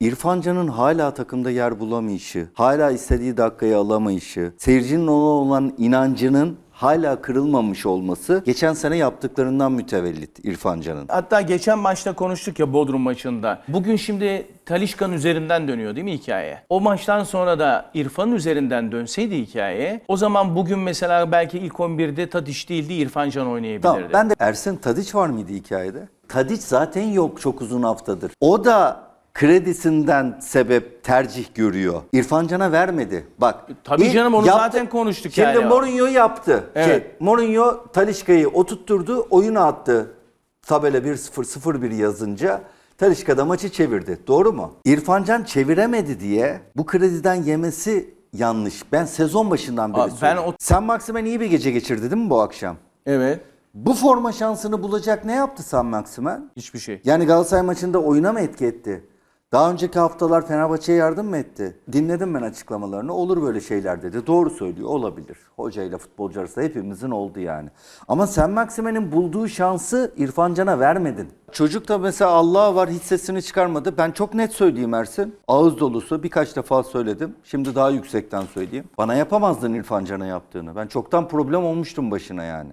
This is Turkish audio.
İrfan Can'ın hala takımda yer bulamayışı, hala istediği dakikayı alamayışı, seyircinin ona olan inancının hala kırılmamış olması geçen sene yaptıklarından mütevellit İrfan Can'ın. Hatta geçen maçta konuştuk ya Bodrum maçında. Bugün şimdi Talişka'nın üzerinden dönüyor değil mi hikaye? O maçtan sonra da İrfan'ın üzerinden dönseydi hikaye o zaman bugün mesela belki ilk 11'de Tadiş değildi İrfan Can oynayabilirdi. Tamam ben de Ersin Tadiç var mıydı hikayede? Tadiç zaten yok çok uzun haftadır. O da kredisinden sebep tercih görüyor. İrfan Can'a vermedi. Bak. Tabii ilk canım, onu zaten konuştuk Şimdi yani. Mourinho yaptı. Evet. Şey, Mourinho Talişka'yı oturtturdu, oyuna attı. Tabela 1-0 0-1 yazınca Talişka da maçı çevirdi. Doğru mu? İrfan Can çeviremedi diye bu krediden yemesi yanlış. Ben sezon başından beri Abi ben o- Sen Maximen iyi bir gece geçirdi değil mi bu akşam? Evet. Bu forma şansını bulacak ne yaptı Sam Maximen? Hiçbir şey. Yani Galatasaray maçında oyuna mı etki etti? Daha önceki haftalar Fenerbahçe'ye yardım mı etti? Dinledim ben açıklamalarını. Olur böyle şeyler dedi. Doğru söylüyor. Olabilir. Hocayla futbolcu arasında hepimizin oldu yani. Ama sen Maximen'in bulduğu şansı İrfan Can'a vermedin. Çocuk da mesela Allah var hiç sesini çıkarmadı. Ben çok net söyleyeyim Ersin. Ağız dolusu birkaç defa söyledim. Şimdi daha yüksekten söyleyeyim. Bana yapamazdın İrfan Can'a yaptığını. Ben çoktan problem olmuştum başına yani.